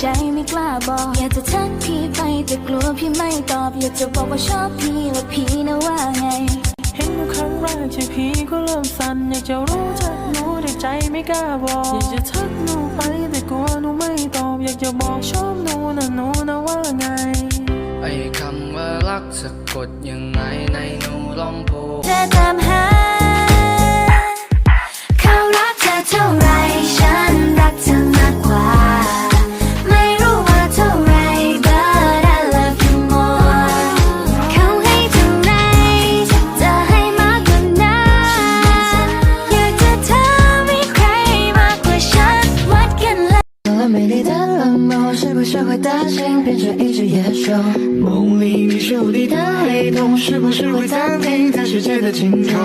ใจไม่กล้าบอก อยากจะทักพี่ไปแต่กลัวพี่ไม่ตอบ อยากจะบอกว่าชอบพี่แล้วพี่นะว่าไง เห็นหนูครั้งแรกที่พี่ก็เริ่มสั่นอยากจะรู้จักหนูแต่ใจไม่กล้าบอกอยากจะทักหนูไปแต่กลัวหนูไม่ตอบ อยากจะบอกชอบหนูนะหนูนะว่าไงไอ้คำว่ารักสะกดยังไงใน 那美丽的冷漠是不是会担心？变成一只野兽？梦里你是无底的黑洞是不是会暂停在世界的尽头？